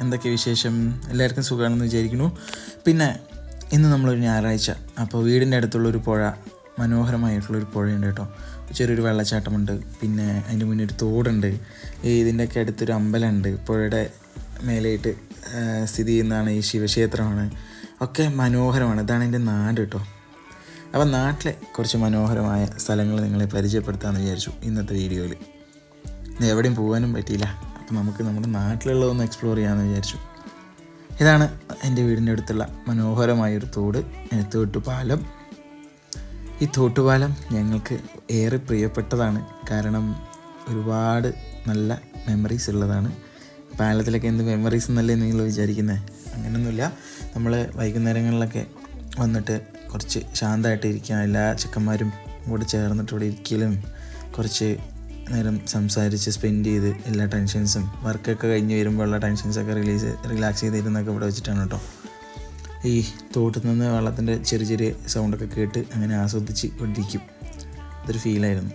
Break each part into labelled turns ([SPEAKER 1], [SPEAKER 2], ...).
[SPEAKER 1] എന്തൊക്കെ വിശേഷം? എല്ലാവർക്കും സുഖമാണെന്ന് വിചാരിക്കുന്നു. പിന്നെ ഇന്ന് നമ്മളൊരു ഞായറാഴ്ച. അപ്പോൾ വീടിന്റെ അടുത്തുള്ളൊരു പുഴ മനോഹരമായിട്ടുള്ളൊരു പുഴയുണ്ട് കേട്ടോ. ചെറിയൊരു വെള്ളച്ചാട്ടമുണ്ട്. പിന്നെ അതിന്റെ മുന്നേ ഒരു തോടുണ്ട്. ഈ ഇതിന്റെയൊക്കെ അടുത്തൊരു അമ്പലമുണ്ട്. പുഴയുടെ മേലെയിട്ട് സ്ഥിതി ചെയ്യുന്നതാണ് ഈ ശിവക്ഷേത്രമാണ്. ഒക്കെ മനോഹരമാണ്. ഇതാണ് എന്റെ നാട് കേട്ടോ. അപ്പം നാട്ടിലെ കുറച്ച് മനോഹരമായ സ്ഥലങ്ങൾ നിങ്ങളെ പരിചയപ്പെടുത്താമെന്ന് വിചാരിച്ചു ഇന്നത്തെ വീഡിയോയിൽ. എവിടെയും പോകാനും പറ്റിയില്ല. അപ്പോൾ നമുക്ക് നമ്മുടെ നാട്ടിലുള്ളതൊന്ന് എക്സ്പ്ലോർ ചെയ്യാമെന്ന് വിചാരിച്ചു. ഇതാണ് എന്റെ വീടിന്റെ അടുത്തുള്ള മനോഹരമായൊരു തോട്. തോട്ടുപാലം. ഈ തോട്ടുപാലം ഞങ്ങൾക്ക് ഏറെ പ്രിയപ്പെട്ടതാണ്. കാരണം ഒരുപാട് നല്ല മെമ്മറീസ് ഉള്ളതാണ്. പാലത്തിലൊക്കെ എന്ത് മെമ്മറീസ് എന്നല്ലേ നിങ്ങൾ വിചാരിക്കുന്നത് അങ്ങനെയൊന്നുമില്ല നമ്മൾ വൈകുന്നേരങ്ങളിലൊക്കെ വന്നിട്ട് കുറച്ച് ശാന്തമായിട്ട് ഇരിക്കാൻ എല്ലാ ചെക്കന്മാരും കൂടെ ചേർന്നിട്ട് ഇവിടെ ഇരിക്കലും കുറച്ച് നേരം സംസാരിച്ച് സ്പെൻഡ് ചെയ്ത് എല്ലാ ടെൻഷൻസും വർക്കൊക്കെ കഴിഞ്ഞ് വരുമ്പോൾ ഉള്ള ടെൻഷൻസൊക്കെ റിലീസ് റിലാക്സ് ചെയ്തിരുന്നൊക്കെ ഇവിടെ വെച്ചിട്ടാണ് കേട്ടോ. ഈ തോട്ടിൽ നിന്ന് വെള്ളത്തിന്റെ ചെറിയ ചെറിയ സൗണ്ടൊക്കെ കേട്ട് അങ്ങനെ ആസ്വദിച്ച് കൊണ്ടിരിക്കും. അതൊരു ഫീലായിരുന്നു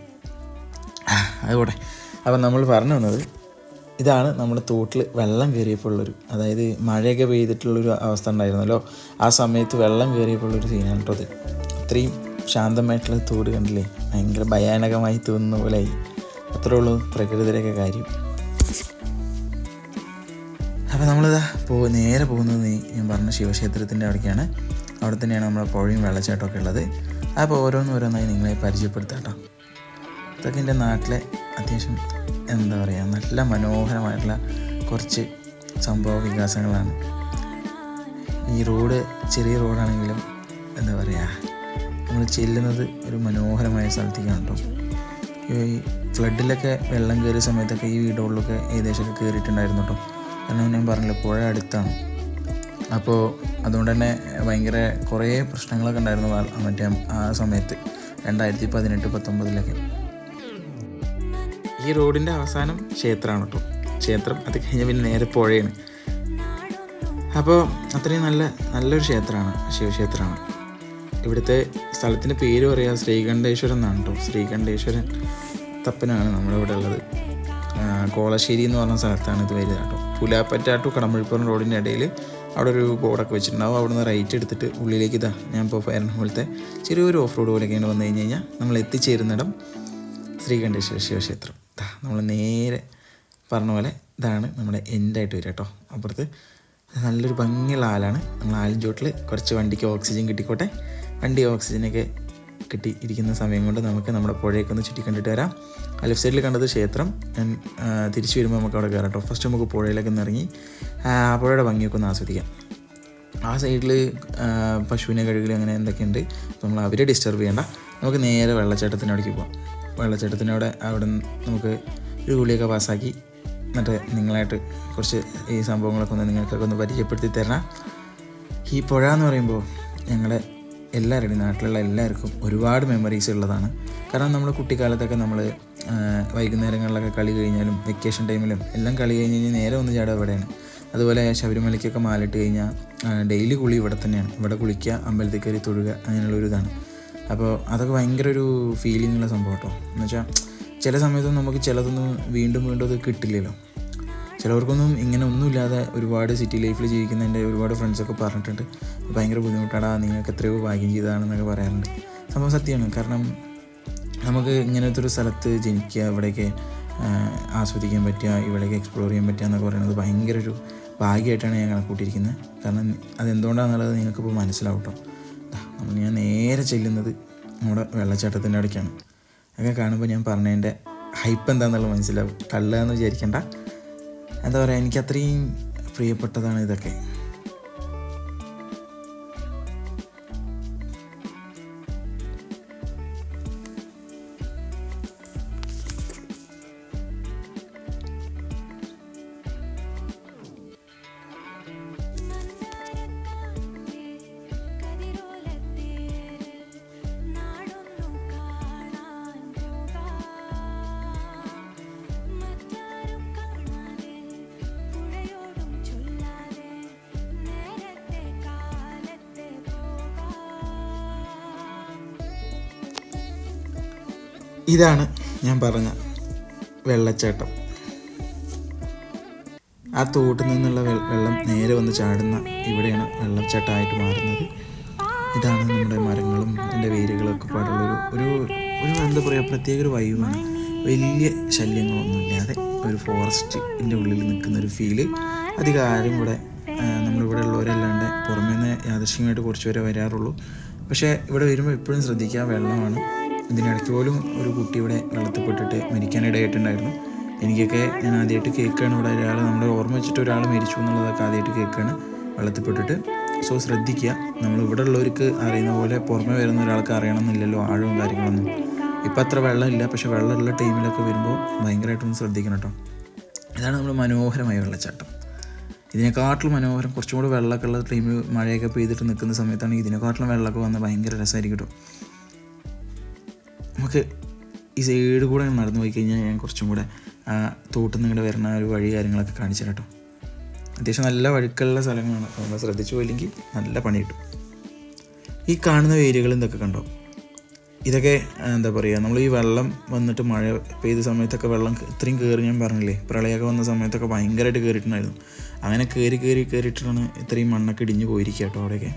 [SPEAKER 1] അതുകൂടെ അപ്പം നമ്മൾ പറഞ്ഞു വന്നത് ഇതാണ് നമ്മുടെ തോട്ടിൽ വെള്ളം കയറിയപ്പോൾ ഉള്ളൊരു അതായത് മഴയൊക്കെ പെയ്തിട്ടുള്ളൊരു അവസ്ഥ ഉണ്ടായിരുന്നല്ലോ. ആ സമയത്ത് വെള്ളം കയറിയപ്പോൾ ഉള്ളൊരു സീനാണ് കേട്ടോ അത്. അത്രയും ശാന്തമായിട്ടുള്ള തോട് കണ്ടില്ലേ? ഭയങ്കര ഭയാനകമായി തോന്നുന്ന പോലെയായി. അത്രേ ഉള്ളൂ പ്രകൃതിയിലേക്ക് കാര്യം. അപ്പോൾ നമ്മളിതാ പോ നേരെ പോകുന്നത് ഞാൻ പറഞ്ഞ ശിവക്ഷേത്രത്തിന്റെ അവിടേക്കാണ്. അവിടെ തന്നെയാണ് നമ്മുടെ പുഴയും വെള്ളച്ചാട്ടമൊക്കെ ഉള്ളത്. അപ്പോൾ ഓരോന്ന് ഓരോന്നായി നിങ്ങളെ പരിചയപ്പെടുത്താട്ടോ. ഇതൊക്കെ എന്റെ നാട്ടിലെ അത്യാവശ്യം എന്താ പറയുക നല്ല മനോഹരമായിട്ടുള്ള കുറച്ച് സംഭവ വികാസങ്ങളാണ്. ഈ റോഡ് ചെറിയ റോഡാണെങ്കിലും എന്താ പറയുക നമ്മൾ ചെല്ലുന്നത് ഒരു മനോഹരമായ സ്ഥലത്തേക്കാണ് കേട്ടോ ഈ ഫ്ലഡിലൊക്കെ വെള്ളം കയറിയ സമയത്തൊക്കെ ഈ വീടുകളിലൊക്കെ ഏകദേശമൊക്കെ കയറിയിട്ടുണ്ടായിരുന്നു കേട്ടോ. കാരണം ഞാൻ പറഞ്ഞില്ല പുഴ അടുത്താണ്. അപ്പോൾ അതുകൊണ്ട് തന്നെ ഭയങ്കര കുറേ പ്രശ്നങ്ങളൊക്കെ ഉണ്ടായിരുന്നു മറ്റേ ആ സമയത്ത് രണ്ടായിരത്തി പതിനെട്ട് പത്തൊമ്പതിലൊക്കെ. ഈ റോഡിന്റെ അവസാനം ക്ഷേത്രമാണ് കേട്ടോ. ക്ഷേത്രം അത് കഴിഞ്ഞ് പിന്നെ നേരെ പുഴയാണ്. അപ്പോൾ അത്രയും നല്ല നല്ലൊരു ക്ഷേത്രമാണ് ശിവക്ഷേത്രമാണ്. ഇവിടുത്തെ സ്ഥലത്തിന്റെ പേര് പറയാം ശ്രീകണ്ഠേശ്വരൻ എന്നാണ് കേട്ടോ. ശ്രീകണ്ഠേശ്വരൻ തപ്പനാണ് നമ്മുടെ ഇവിടെ ഉള്ളത് കോളശ്ശേരി എന്ന് പറഞ്ഞ സ്ഥലത്താണ് ഇത് വരിക കേട്ടോ. പുലാപ്പറ്റ ടു കടമ്പഴിപ്പുറം റോഡിന്റെ ഇടയിൽ അവിടെ ഒരു ബോർഡൊക്കെ വെച്ചിട്ടുണ്ടാവും. അവിടെ നിന്ന് റൈറ്റ് എടുത്തിട്ട് ഉള്ളിലേക്ക് ഇതാ ഞാൻ ഇപ്പോൾ പോലത്തെ ചെറിയൊരു ഓഫ് റോഡ് പോലെയൊക്കെയാണ് വന്നു കഴിഞ്ഞ് കഴിഞ്ഞാൽ നമ്മൾ എത്തിച്ചേരുന്നിടം ശ്രീകണ്ഠേശ്വര ശിവക്ഷേത്രം. നമ്മൾ നേരെ പറഞ്ഞ പോലെ ഇതാണ് നമ്മുടെ എൻഡായിട്ട് വരിക കേട്ടോ. അപ്പുറത്ത് നല്ലൊരു ഭംഗിയുള്ള ആലാണ്. നമ്മൾ ആലിൻ ചോട്ടിൽ കുറച്ച് വണ്ടിക്ക് ഓക്സിജൻ കിട്ടിക്കോട്ടെ. വണ്ടി ഓക്സിജനൊക്കെ കിട്ടി ഇരിക്കുന്ന സമയം കൊണ്ട് നമുക്ക് നമ്മുടെ പുഴയൊക്കെ ഒന്ന് ചുറ്റി കണ്ടിട്ട് വരാം. ലെഫ്റ്റ് സൈഡിൽ കണ്ടത് ക്ഷേത്രം. ഞാൻ തിരിച്ചു വരുമ്പോൾ നമുക്ക് അവിടെ കയറാം കേട്ടോ ഫസ്റ്റ് നമുക്ക് പുഴയിലേക്ക് ഒന്ന് ഇറങ്ങി ആ പുഴയുടെ ഭംഗിയൊക്കെ ഒന്ന് ആസ്വദിക്കാം. ആ സൈഡിൽ പശുവിനെ കഴുകൽ അങ്ങനെ എന്തൊക്കെയുണ്ട് നമ്മൾ അവരെ ഡിസ്റ്റർബ് ചെയ്യണ്ട. നമുക്ക് നേരെ വെള്ളച്ചാട്ടത്തിന്റെ അവിടേക്ക് പോകാം വെള്ളച്ചാട്ടത്തിനവിടെ അവിടെ നമുക്ക് ഒരു ഗുളിയൊക്കെ പാസ്സാക്കി എന്നിട്ട് നിങ്ങളായിട്ട് കുറച്ച് ഈ സംഭവങ്ങളൊക്കെ ഒന്ന് നിങ്ങൾക്കൊക്കെ ഒന്ന് പരിചയപ്പെടുത്തി തരണം. ഈ പുഴ എന്ന് പറയുമ്പോൾ ഞങ്ങളെ എല്ലാവരുടെയും നാട്ടിലുള്ള എല്ലാവർക്കും ഒരുപാട് മെമ്മറീസ് ഉള്ളതാണ്. കാരണം നമ്മൾ കുട്ടിക്കാലത്തൊക്കെ നമ്മൾ വൈകുന്നേരങ്ങളിലൊക്കെ കളി കഴിഞ്ഞാലും വെക്കേഷൻ ടൈമിലും എല്ലാം കളി കഴിഞ്ഞ് കഴിഞ്ഞാൽ നേരെ ഒന്ന് ചാടുക ഇവിടെയാണ് അതുപോലെ ശബരിമലയ്ക്കൊക്കെ മാലിട്ട് കഴിഞ്ഞാൽ ഡെയിലി കുളി ഇവിടെ തന്നെയാണ്. ഇവിടെ കുളിക്കുക അമ്പലത്തിൽ കയറി തൊഴുക അങ്ങനെയുള്ളൊരു ഇതാണ്. അപ്പോൾ അതൊക്കെ ഭയങ്കര ഒരു ഫീലിംഗ് ഉള്ള സംഭവം കേട്ടോ. എന്ന് വെച്ചാൽ ചില സമയത്തൊന്നും നമുക്ക് ചിലതൊന്നും വീണ്ടും വീണ്ടും അത് കിട്ടില്ലല്ലോ. ചിലവർക്കൊന്നും ഇങ്ങനെ ഒന്നുമില്ലാതെ ഒരുപാട് സിറ്റി ലൈഫിൽ ജീവിക്കുന്ന എന്റെ ഒരുപാട് ഫ്രണ്ട്സൊക്കെ പറഞ്ഞിട്ടുണ്ട്. ഭയങ്കര ബുദ്ധിമുട്ടാണ്. നിങ്ങൾക്ക് എത്രയോ ഭാഗ്യം ചെയ്തതാണെന്നൊക്കെ പറയാറുണ്ട്. സംഭവം സത്യമാണ്. കാരണം നമുക്ക് ഇങ്ങനത്തെ ഒരു സ്ഥലത്ത് ജനിക്കുക ഇവിടേക്ക് ആസ്വദിക്കാൻ പറ്റുക ഇവിടേക്ക് എക്സ്പ്ലോർ ചെയ്യാൻ പറ്റുക എന്നൊക്കെ പറയുന്നത് ഭയങ്കര ഒരു ഭാഗ്യമായിട്ടാണ് ഞാൻ കണക്കൂട്ടിയിരിക്കുന്നത്. കാരണം അതെന്തുകൊണ്ടാണെന്നുള്ളത് നിങ്ങൾക്കിപ്പോൾ മനസ്സിലാവും കേട്ടോ നമ്മൾ ഞാൻ നേരെ ചെല്ലുന്നത് നമ്മുടെ വെള്ളച്ചാട്ടത്തിന്റെ അടയ്ക്കാണ് അതൊക്കെ കാണുമ്പോൾ ഞാൻ പറഞ്ഞതിന്റെ ഹൈപ്പ് എന്താണെന്നുള്ളത് മനസ്സിലാവും. തള്ളുക എന്ന് വിചാരിക്കേണ്ട. എന്താ പറയുക എനിക്ക് അത്രയും പ്രിയപ്പെട്ടതാണ് ഇതൊക്കെ. ഇതാണ് ഞാൻ പറഞ്ഞ വെള്ളച്ചാട്ടം. ആ തോട്ടിൽ നിന്നുള്ള വെള്ളം നേരെ വന്ന് ചാടുന്ന ഇവിടെയാണ് വെള്ളച്ചാട്ടമായിട്ട് മാറുന്നത്. ഇതാണ് നമ്മുടെ മരങ്ങളും അതിന്റെ വേരുകളൊക്കെ പാടുള്ളൊരു ഒരു ഒരു എന്താ പറയുക പ്രത്യേക ഒരു വൈവാണ് വലിയ ശല്യങ്ങളൊന്നുമില്ലാതെ ഒരു ഫോറസ്റ്റിന്റെ ഉള്ളിൽ നിൽക്കുന്ന ഒരു ഫീൽ അധികം ആരും ഇവിടെ നമ്മളിവിടെ ഉള്ളവരല്ലാണ്ട് പുറമേ നിന്ന് യാദൃശ്യമായിട്ട് കുറച്ച് പേരെ വരാറുള്ളൂ. പക്ഷേ ഇവിടെ വരുമ്പോൾ എപ്പോഴും ശ്രദ്ധിക്കുക വെള്ളമാണ്. ഇതിനിടയ്ക്ക് പോലും ഒരു കുട്ടി ഇവിടെ വെള്ളത്തിൽ പെട്ടിട്ട് മരിക്കാനിടയായിട്ടുണ്ടായിരുന്നു. എനിക്കൊക്കെ ഞാൻ ആദ്യമായിട്ട് കേൾക്കുകയാണ് ഇവിടെ ഒരാൾ നമ്മുടെ ഓർമ്മ വെച്ചിട്ട് ഒരാൾ മരിച്ചു എന്നുള്ളതൊക്കെ ആദ്യമായിട്ട് കേൾക്കുകയാണ്. വെള്ളത്തിൽ പെട്ടിട്ട് സോ ശ്രദ്ധിക്കുക. നമ്മൾ ഇവിടെ ഉള്ളവർക്ക് അറിയുന്ന പോലെ പുറമെ വരുന്ന ഒരാൾക്ക് അറിയണമെന്നില്ലല്ലോ ആഴവും കാര്യങ്ങളൊന്നും. ഇപ്പം അത്ര വെള്ളമില്ല. പക്ഷെ വെള്ളമുള്ള ടൈമിലൊക്കെ വരുമ്പോൾ ഭയങ്കരമായിട്ടൊന്ന് ശ്രദ്ധിക്കണം കേട്ടോ. ഇതാണ് നമ്മൾ മനോഹരമായ വെള്ളച്ചാട്ടം. ഇതിനെക്കാട്ടിലും മനോഹരം കുറച്ചും കൂടി വെള്ളമൊക്കെ ഉള്ള ടൈമിൽ മഴയൊക്കെ പെയ്തിട്ട് നിൽക്കുന്ന സമയത്താണ് ഇതിനെക്കാട്ടിലും വെള്ളമൊക്കെ വന്ന് ഭയങ്കര രസമായിരിക്കും കേട്ടോ. നമുക്ക് ഈ സൈഡ് കൂടെ നടന്നു പോയി കഴിഞ്ഞാൽ ഞാൻ കുറച്ചും കൂടെ ആ തോട്ടിൽ നിന്ന് ഇങ്ങോട്ട് വരുന്ന ഒരു വഴി കാര്യങ്ങളൊക്കെ കാണിച്ചു കേട്ടോ. അത്യാവശ്യം നല്ല വഴുക്കുള്ള സ്ഥലങ്ങളാണ്. അപ്പോൾ നമ്മൾ ശ്രദ്ധിച്ചു പോയില്ലെങ്കിൽ നല്ല പണി കിട്ടും. ഈ കാണുന്ന വേരുകൾ ഇതൊക്കെ കണ്ടോ? ഇതൊക്കെ എന്താ പറയുക നമ്മൾ ഈ വെള്ളം വന്നിട്ട് മഴ പെയ്ത സമയത്തൊക്കെ വെള്ളം ഇത്രയും കയറി ഞാൻ പറഞ്ഞില്ലേ പ്രളയമൊക്കെ വന്ന സമയത്തൊക്കെ ഭയങ്കരമായിട്ട് കയറിയിട്ടുണ്ടായിരുന്നു അങ്ങനെ കയറി കയറി കയറിയിട്ടാണ് ഇത്രയും മണ്ണൊക്കെ ഇടിഞ്ഞ് പോയിരിക്കുക കേട്ടോ അവിടെയൊക്കെ.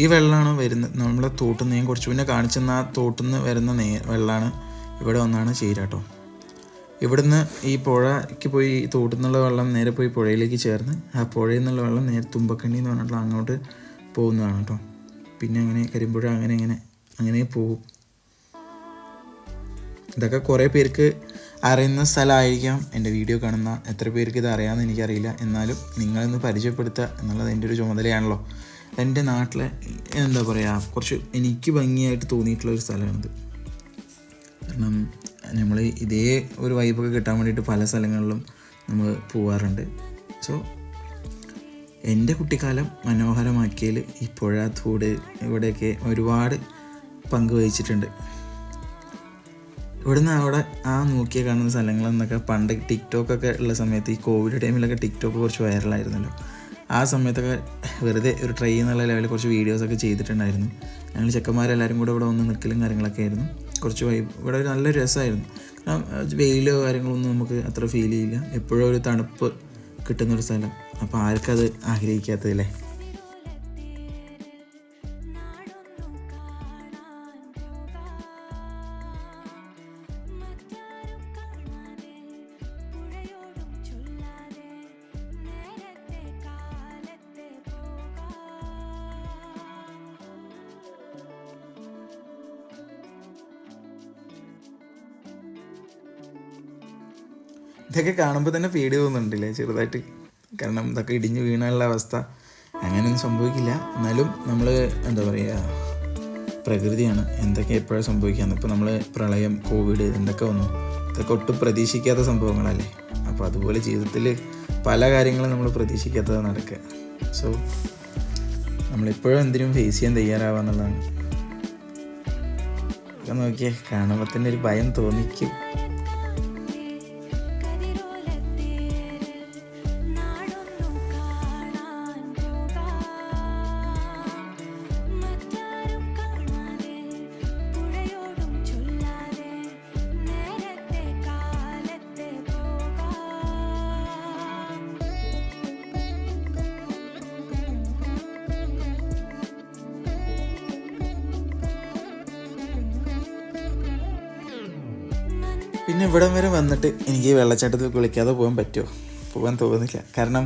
[SPEAKER 1] ഈ വെള്ളമാണ് വരുന്നത്. നമ്മളെ തോട്ടിൽ നിന്ന് ഞാൻ കുറച്ച് മുന്നേ കാണിച്ചെന്ന ആ തോട്ടിൽ നിന്ന് വരുന്ന നേ വെള്ളമാണ് ഇവിടെ വന്നാണ് ചേരാട്ടോ. ഇവിടുന്ന് ഈ പുഴയ്ക്ക് പോയി ഈ തോട്ടിൽ നിന്നുള്ള വെള്ളം നേരെ പോയി പുഴയിലേക്ക് ചേർന്ന് ആ പുഴയിൽ നിന്നുള്ള വെള്ളം നേരെ തുമ്പക്കണ്ണി എന്ന് പറഞ്ഞിട്ടുള്ള അങ്ങോട്ട് പോകുന്നതാണ് കേട്ടോ പിന്നെ അങ്ങനെ കരിമ്പുഴ അങ്ങനെ അങ്ങനെ അങ്ങനെ പോകും. ഇതൊക്കെ കുറേ പേർക്ക് അറിയുന്ന സ്ഥലമായിരിക്കാം. എന്റെ വീഡിയോ കാണുന്ന എത്ര പേർക്ക് ഇത് അറിയാമെന്ന് എനിക്കറിയില്ല. എന്നാലും നിങ്ങളൊന്ന് പരിചയപ്പെടുത്തുക എന്നുള്ളത് എന്റെ ഒരു ചുമതലയാണല്ലോ. എന്റെ നാട്ടിലെ എന്താ പറയുക കുറച്ച് എനിക്ക് ഭംഗിയായിട്ട് തോന്നിയിട്ടുള്ള ഒരു സ്ഥലമാണിത്. കാരണം നമ്മൾ ഇതേ ഒരു വൈബൊക്കെ കിട്ടാൻ വേണ്ടിയിട്ട് പല സ്ഥലങ്ങളിലും നമ്മൾ പോവാറുണ്ട്. സോ എന്റെ കുട്ടിക്കാലം മനോഹരമാക്കിയതിൽ ഈ പുഴ തോട് ഇവിടെയൊക്കെ ഒരുപാട് പങ്ക് വഹിച്ചിട്ടുണ്ട്. ഇവിടുന്ന് അവിടെ ആ നോക്കിയ കാണുന്ന സ്ഥലങ്ങളെന്നൊക്കെ പണ്ട് ടിക്ടോക്കൊക്കെ ഉള്ള സമയത്ത് ഈ കോവിഡ് ടൈമിലൊക്കെ ടിക്ടോക്ക് കുറച്ച് വൈറലായിരുന്നല്ലോ ആ സമയത്തൊക്കെ വെറുതെ ഒരു ട്രൈ എന്നുള്ള ലെവലിൽ കുറച്ച് വീഡിയോസൊക്കെ ചെയ്തിട്ടുണ്ടായിരുന്നു. ഞങ്ങൾ ചെക്കന്മാരെല്ലാവരും കൂടെ ഇവിടെ വന്ന് നിൽക്കലും കാര്യങ്ങളൊക്കെ ആയിരുന്നു. കുറച്ച് വൈബ് ഇവിടെ ഒരു നല്ല രസമായിരുന്നു. കാരണം വെയിലോ കാര്യങ്ങളൊന്നും നമുക്ക് അത്ര ഫീൽ ചെയ്യില്ല. എപ്പോഴും ഒരു തണുപ്പ് കിട്ടുന്നൊരു സ്ഥലം. അപ്പോൾ ആർക്കത് ആഗ്രഹിക്കാത്തതല്ലേ ഇതൊക്കെ കാണുമ്പോൾ തന്നെ പേടി തോന്നുന്നുണ്ടല്ലേ ചെറുതായിട്ട്. കാരണം ഇതൊക്കെ ഇടിഞ്ഞു വീണാനുള്ള അവസ്ഥ. അങ്ങനെയൊന്നും സംഭവിക്കില്ല. എന്നാലും നമ്മൾ എന്താ പറയുക പ്രകൃതിയാണ്. എന്തൊക്കെ എപ്പോഴും സംഭവിക്കാന്ന്. ഇപ്പോൾ നമ്മൾ പ്രളയം കോവിഡ് എന്തൊക്കെ വന്നു. ഇതൊക്കെ ഒട്ടും പ്രതീക്ഷിക്കാത്ത സംഭവങ്ങളല്ലേ. അപ്പോൾ അതുപോലെ ജീവിതത്തിൽ പല കാര്യങ്ങളും നമ്മൾ പ്രതീക്ഷിക്കാത്തത് നടക്കുക. സോ നമ്മളിപ്പോഴും എന്തിനും ഫേസ് ചെയ്യാൻ തയ്യാറാവുക എന്നുള്ളതാണ്. നോക്കിയേ കാണുമ്പോൾ തന്നെ ഒരു ഭയം തോന്നിക്കും. പിന്നെ ഇവിടം വരെ വന്നിട്ട് എനിക്ക് വെള്ളച്ചാട്ടത്തിൽ കുളിക്കാതെ പോകാൻ പറ്റുമോ? പോകാൻ തോന്നുന്നില്ല. കാരണം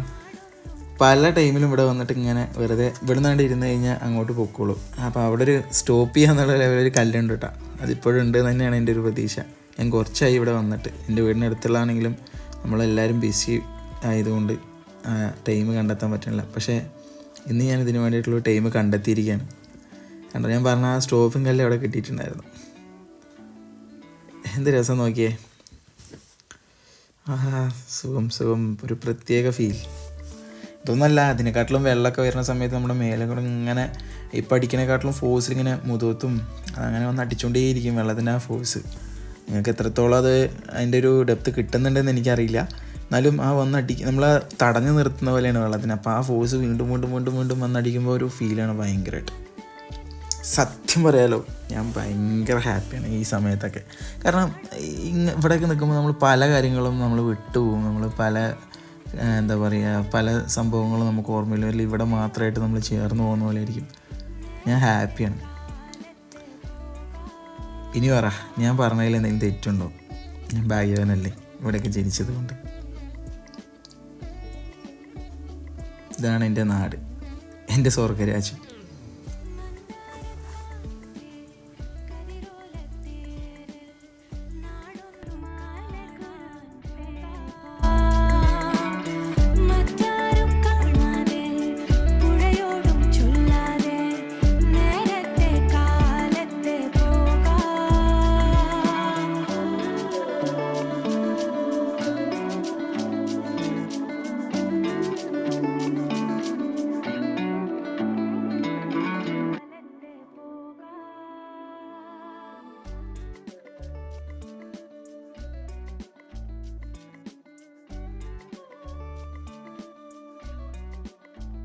[SPEAKER 1] പല ടൈമിലും ഇവിടെ വന്നിട്ട് ഇങ്ങനെ വെറുതെ ഇവിടെ നിന്നാണ്ട് ഇരുന്ന് കഴിഞ്ഞാൽ അങ്ങോട്ട് പൊക്കോളൂ. അപ്പോൾ അവിടെ ഒരു സ്റ്റോപ്പ് ചെയ്യാന്നുള്ള ലെവലിൽ ഒരു കല്ലുണ്ട് കേട്ടോ. അതിപ്പോഴും ഉണ്ട് തന്നെയാണ് എന്റെ ഒരു പ്രതീക്ഷ. ഞാൻ കുറച്ചായി ഇവിടെ വന്നിട്ട്. എന്റെ വീടിന്റെ അടുത്തുള്ളതാണെങ്കിലും നമ്മളെല്ലാവരും ബിസി ആയതുകൊണ്ട് ടൈം കണ്ടെത്താൻ പറ്റുന്നില്ല പക്ഷേ ഇന്ന് ഞാൻ ഇതിന് വേണ്ടിയിട്ടുള്ള ടൈം കണ്ടെത്തിയിരിക്കുകയാണ്. കണ്ടോ ഞാൻ പറഞ്ഞ ആ സ്റ്റോപ്പും കല്ല് അവിടെ കിട്ടിയിട്ടുണ്ടായിരുന്നു. എന്ത് രസം നോക്കിയേ? ആഹാ സുഖം സുഖം. ഒരു പ്രത്യേക ഫീൽ ഇതൊന്നല്ല അതിനെക്കാട്ടിലും വെള്ളമൊക്കെ വരുന്ന സമയത്ത് നമ്മുടെ മേലെ കൂടെ ഇങ്ങനെ ഇപ്പം അടിക്കണേക്കാട്ടിലും ഫോഴ്സ് ഇങ്ങനെ മുതുകത്തും അങ്ങനെ വന്ന് അടിച്ചുകൊണ്ടേയിരിക്കും വെള്ളത്തിന്റെ ആ ഫോഴ്സ് നിങ്ങൾക്ക് എത്രത്തോളം അത് അതിന്റെ ഒരു ഡെപ്ത് കിട്ടുന്നുണ്ടെന്ന് എനിക്കറിയില്ല. എന്നാലും ആ വന്ന് അടി നമ്മൾ തടഞ്ഞു നിർത്തുന്ന പോലെയാണ് വെള്ളത്തിന്. അപ്പോൾ ആ ഫോഴ്സ് വീണ്ടും വീണ്ടും വീണ്ടും വീണ്ടും വന്നടിക്കുമ്പോൾ ഒരു ഫീലാണ് ഭയങ്കരമായിട്ട് സത്യം പറയാലോ ഞാൻ ഭയങ്കര ഹാപ്പിയാണ് ഈ സമയത്തൊക്കെ. കാരണം ഇങ്ങ ഇവിടെയൊക്കെ നിൽക്കുമ്പോൾ നമ്മൾ പല കാര്യങ്ങളും നമ്മൾ വിട്ടുപോകും. നമ്മൾ പല എന്താ പറയുക പല സംഭവങ്ങളും നമുക്ക് ഓർമ്മയില്ല. അല്ലെങ്കിൽ ഇവിടെ മാത്രമായിട്ട് നമ്മൾ ചേർന്ന് പോകുന്ന പോലെ ആയിരിക്കും. ഞാൻ ഹാപ്പിയാണ്. ഇനി പറ ഞാൻ പറഞ്ഞതിൽ എന്തെങ്കിലും തെറ്റുണ്ടോ? ഞാൻ ഭാഗ്യവാനല്ലേ ഇവിടെയൊക്കെ ജനിച്ചത് കൊണ്ട്. ഇതാണ് എന്റെ നാട്. എന്റെ സ്വർഗരാജ്യം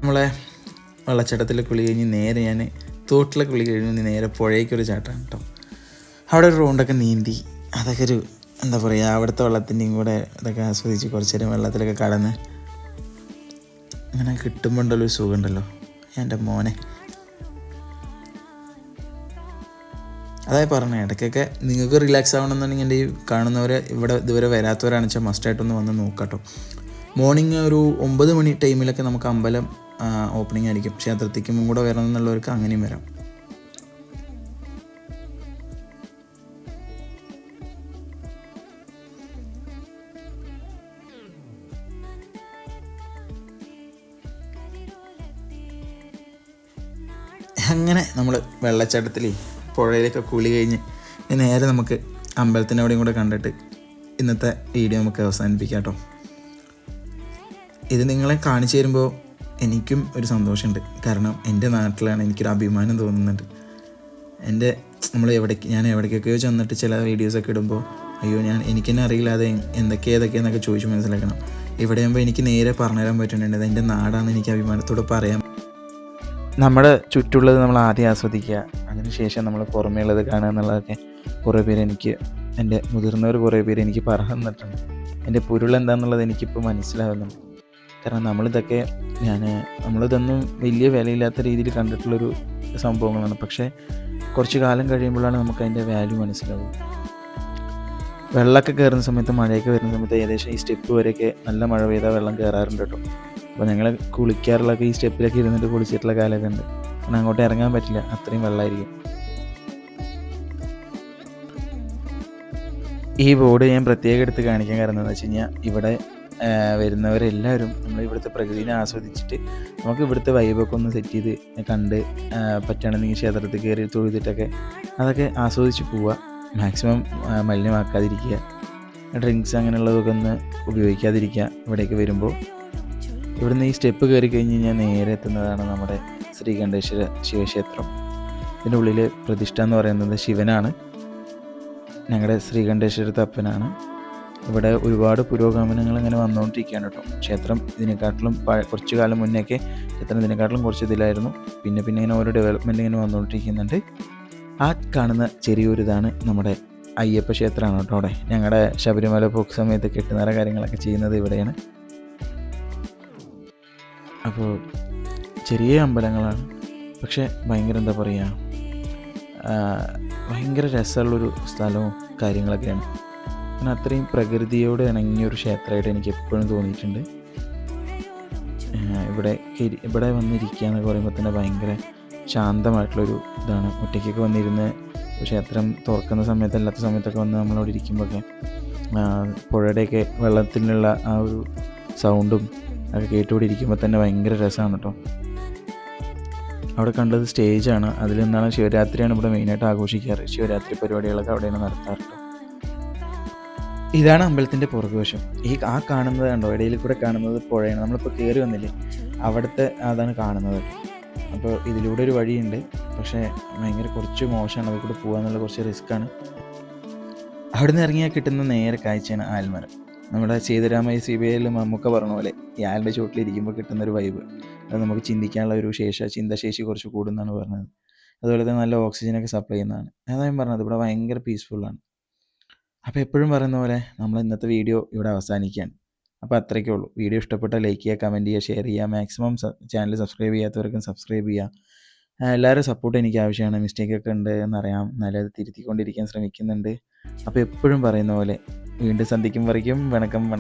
[SPEAKER 1] നമ്മളെ വെള്ളച്ചാട്ടത്തിൽ കുളി കഴിഞ്ഞ് നേരെ ഞാൻ തോട്ടിലെ കുളി കഴിഞ്ഞ് നേരെ പുഴയ്ക്കൊരു ചാട്ടമാണ് കേട്ടോ. അവിടെ ഒരു റൗണ്ടൊക്കെ നീന്തി അതൊക്കെ ഒരു എന്താ പറയുക അവിടുത്തെ വെള്ളത്തിന്റെയും കൂടെ ഇതൊക്കെ ആസ്വദിച്ച് കുറച്ച് നേരം വെള്ളത്തിലൊക്കെ കടന്ന് അങ്ങനെ കിട്ടുമ്പോൾ ഉണ്ടല്ലോ ഒരു സുഖം ഉണ്ടല്ലോ എന്റെ മോനെ. അതായത് പറഞ്ഞു ഇടയ്ക്കൊക്കെ നിങ്ങൾക്ക് റിലാക്സ് ആവണമെന്നുണ്ടെങ്കിൽ എന്റെ ഈ കാണുന്നവരെ ഇവിടെ ഇതുവരെ വരാത്തവരാണെന്ന് വെച്ചാൽ മസ്റ്റായിട്ടൊന്ന് വന്ന് നോക്കാം കേട്ടോ. മോർണിംഗ് ഒരു ഒമ്പത് മണി ടൈമിലൊക്കെ നമുക്ക് അമ്പലം ഓപ്പണിംഗ് ആയിരിക്കും. ക്ഷേത്രത്തിക്കും കൂടെ വരണം എന്നുള്ളവർക്ക് അങ്ങനെയും വരാം. അങ്ങനെ നമ്മൾ വെള്ളച്ചാട്ടത്തിൽ പുഴയിലൊക്കെ കുളി കഴിഞ്ഞ് നേരെ നമുക്ക് അമ്പലത്തിന്റെ അവിടെയും കൂടെ കണ്ടിട്ട് ഇന്നത്തെ വീഡിയോ നമുക്ക് അവസാനിപ്പിക്കാം കേട്ടോ. ഇത് നിങ്ങളെ കാണിച്ചു തരുമ്പോൾ എനിക്കും ഒരു സന്തോഷമുണ്ട്. കാരണം എന്റെ നാട്ടിലാണ് എനിക്കൊരു അഭിമാനം തോന്നുന്നുണ്ട് എന്റെ നമ്മൾ എവിടേക്ക് ഞാൻ എവിടേക്കൊക്കെയോ ചെന്നിട്ട് ചില വീഡിയോസൊക്കെ ഇടുമ്പോൾ അയ്യോ ഞാൻ എനിക്കെന്നെ അറിയില്ലാതെ എന്തൊക്കെ ഏതൊക്കെയെന്നൊക്കെ ചോദിച്ച് മനസ്സിലാക്കണം. ഇവിടെ ആകുമ്പോൾ എനിക്ക് നേരെ പറഞ്ഞുതരാൻ പറ്റുന്നുണ്ട്. ഇത് എന്റെ നാടാണെന്ന് എനിക്ക് അഭിമാനത്തോടെ പറയാം. നമ്മുടെ ചുറ്റുള്ളത് നമ്മൾ ആദ്യം ആസ്വദിക്കുക. അതിനുശേഷം നമ്മൾ പുറമേ ഉള്ളത് കാണുക എന്നുള്ളതൊക്കെ കുറേ പേര് എനിക്ക് എന്റെ മുതിർന്നവർ കുറേ പേര് എനിക്ക് പറഞ്ഞു തന്നിട്ടുണ്ട്. എന്റെ പൊരുൾ എന്താണെന്നുള്ളത് എനിക്കിപ്പോൾ മനസ്സിലാവുന്നുണ്ട്. കാരണം നമ്മളിതൊക്കെ ഞാൻ നമ്മളിതൊന്നും വലിയ വിലയില്ലാത്ത രീതിയിൽ കണ്ടിട്ടുള്ളൊരു സംഭവങ്ങളാണ്. പക്ഷേ കുറച്ച് കാലം കഴിയുമ്പോഴാണ് നമുക്ക് അതിന്റെ വാല്യൂ മനസ്സിലാവും വെള്ളമൊക്കെ കയറുന്ന സമയത്ത് മഴയൊക്കെ വരുന്ന സമയത്ത് ഏകദേശം ഈ സ്റ്റെപ്പ് വരെയൊക്കെ നല്ല മഴ പെയ്താൽ വെള്ളം കയറാറുണ്ട് കേട്ടോ. അപ്പോൾ ഞങ്ങൾ കുളിക്കാറുള്ളൊക്കെ ഈ സ്റ്റെപ്പിലൊക്കെ ഇരുന്നിട്ട് കുളിച്ചിട്ടുള്ള കാലമൊക്കെ ഉണ്ട്. കാരണം അങ്ങോട്ട് ഇറങ്ങാൻ പറ്റില്ല. അത്രയും വെള്ളമായിരിക്കും. ഈ ബോർഡ് ഞാൻ പ്രത്യേകം എടുത്ത് കാണിക്കാൻ കാരണം എന്താണെന്ന് വെച്ച് കഴിഞ്ഞാൽ ഇവിടെ വരുന്നവരെല്ലാവരും നമ്മൾ ഇവിടുത്തെ പ്രകൃതിനെ ആസ്വദിച്ചിട്ട് നമുക്ക് ഇവിടുത്തെ വൈബൊക്കെ ഒന്ന് സെറ്റ് ചെയ്ത് കണ്ട് പറ്റുകയാണെന്നെങ്കിൽ ക്ഷേത്രത്തിൽ കയറി തൊഴുതിട്ടൊക്കെ അതൊക്കെ ആസ്വദിച്ച് പോവുക. മാക്സിമം മലിനമാക്കാതിരിക്കുക. ഡ്രിങ്ക്സ് അങ്ങനെയുള്ളതൊക്കെ ഒന്ന് ഉപയോഗിക്കാതിരിക്കുക ഇവിടേക്ക് വരുമ്പോൾ. ഇവിടുന്ന് ഈ സ്റ്റെപ്പ് കയറി കഴിഞ്ഞ് കഴിഞ്ഞാൽ നേരെ എത്തുന്നതാണ് നമ്മുടെ ശ്രീകണ്ഠേശ്വര ശിവക്ഷേത്രം. ഇതിന്റെ ഉള്ളിൽ പ്രതിഷ്ഠ എന്ന് പറയുന്നത് ശിവനാണ്. ഞങ്ങളുടെ ശ്രീകണ്ഠേശ്വരത്തെ അപ്പനാണ്. ഇവിടെ ഒരുപാട് പുരോഗമനങ്ങൾ ഇങ്ങനെ വന്നുകൊണ്ടിരിക്കുകയാണ് കേട്ടോ. ക്ഷേത്രം ഇതിനെക്കാട്ടിലും കുറച്ച് കാലം മുന്നേക്കെ ക്ഷേത്രം ഇതിനെക്കാട്ടിലും കുറച്ച് ഇതിലായിരുന്നു. പിന്നെ പിന്നെ ഇങ്ങനെ ഓരോ ഡെവലപ്മെന്റ് ഇങ്ങനെ വന്നുകൊണ്ടിരിക്കുന്നുണ്ട്. ആ കാണുന്ന ചെറിയൊരു ഇതാണ് നമ്മുടെ അയ്യപ്പ ക്ഷേത്രമാണ് കേട്ടോ അവിടെ. ഞങ്ങളുടെ ശബരിമല പോക്ക് സമയത്ത് കെട്ടുന്നറ കാര്യങ്ങളൊക്കെ ചെയ്യുന്നത് ഇവിടെയാണ്. അപ്പോൾ ചെറിയ അമ്പലങ്ങളാണ്. പക്ഷേ ഭയങ്കര എന്താ പറയുക ഭയങ്കര രസമുള്ളൊരു സ്ഥലവും കാര്യങ്ങളൊക്കെയാണ്. കാരണം അത്രയും പ്രകൃതിയോട് ഇണങ്ങിയ ഒരു ക്ഷേത്രമായിട്ട് എനിക്ക് എപ്പോഴും തോന്നിയിട്ടുണ്ട്. ഇവിടെ ഇവിടെ വന്നിരിക്കുക എന്നൊക്കെ പറയുമ്പോൾ തന്നെ ഭയങ്കര ശാന്തമായിട്ടുള്ളൊരു ഇതാണ്. ഒറ്റയ്ക്കൊക്കെ വന്നിരുന്ന് ക്ഷേത്രം തുറക്കുന്ന സമയത്ത് അല്ലാത്ത സമയത്തൊക്കെ വന്ന് നമ്മളവിടെ ഇരിക്കുമ്പോഴൊക്കെ പുഴയുടെയൊക്കെ വെള്ളത്തിനുള്ള ആ ഒരു സൗണ്ടും ഒക്കെ കേട്ടുകൂടി ഇരിക്കുമ്പോൾ തന്നെ ഭയങ്കര രസമാണ് കേട്ടോ അവിടെ കണ്ടത് സ്റ്റേജാണ്. അതിൽ നിന്നാണ് ശിവരാത്രിയാണ് ഇവിടെ മെയിനായിട്ട് ആഘോഷിക്കാറ്. ശിവരാത്രി പരിപാടികളൊക്കെ അവിടെയാണ് നടത്താറ് കേട്ടോ ഇതാണ് അമ്പലത്തിന്റെ പുറകുവശം ഈ ആ കാണുന്നത് കണ്ടോ? ഇടയിൽ കൂടെ കാണുന്നത് പുഴയാണ്. നമ്മളിപ്പോൾ കയറി വന്നില്ലേ? അവിടുത്തെ അതാണ് കാണുന്നത്. അപ്പോൾ ഇതിലൂടെ ഒരു വഴിയുണ്ട്. പക്ഷേ ഭയങ്കര കുറച്ച് മോശമാണ്. അതിൽ കൂടെ പോകാന്നുള്ള കുറച്ച് റിസ്ക്കാണ് അവിടെ നിന്ന് ഇറങ്ങിയാൽ കിട്ടുന്ന നേരെ കാഴ്ചയാണ് ആൽമരം. നമ്മുടെ സീതരാമയ്യ സി ബി ഐയിൽ മമ്മൂക്ക പറഞ്ഞ പോലെ ഈ ആലിന്റെ ചുവട്ടിലിരിക്കുമ്പോൾ കിട്ടുന്ന ഒരു വൈബ് അത് നമുക്ക് ചിന്തിക്കാനുള്ള ഒരു ശേഷ ചിന്താശേഷി കുറച്ച് കൂടുന്നതാണ് പറഞ്ഞത്. അതുപോലെ തന്നെ നല്ല ഓക്സിജനൊക്കെ സപ്ലൈ ചെയ്യുന്നതാണ്. ഞാൻ പറഞ്ഞത്. ഇവിടെ ഭയങ്കര പീസ്ഫുള്ളാണ് അപ്പോൾ എപ്പോഴും പറയുന്ന പോലെ നമ്മൾ ഇന്നത്തെ വീഡിയോ ഇവിടെ അവസാനിക്കുകയാണ്. അപ്പോൾ അത്രയ്ക്കേ ഉള്ളൂ. വീഡിയോ ഇഷ്ടപ്പെട്ട ലൈക്ക് ചെയ്യുക കമന്റ് ചെയ്യുക ഷെയർ ചെയ്യുക. മാക്സിമം ചാനൽ സബ്സ്ക്രൈബ് ചെയ്യാത്തവർക്കും സബ്സ്ക്രൈബ് ചെയ്യുക. എല്ലാവരും സപ്പോർട്ട് എനിക്ക് ആവശ്യമാണ്. മിസ്റ്റേക്കൊക്കെ ഉണ്ട് എന്നറിയാം. നല്ലത് തിരുത്തിക്കൊണ്ടിരിക്കാൻ ശ്രമിക്കുന്നുണ്ട്. അപ്പോൾ എപ്പോഴും പറയുന്ന പോലെ വീണ്ടും സന്ധിക്കും പറിക്കും വണക്കം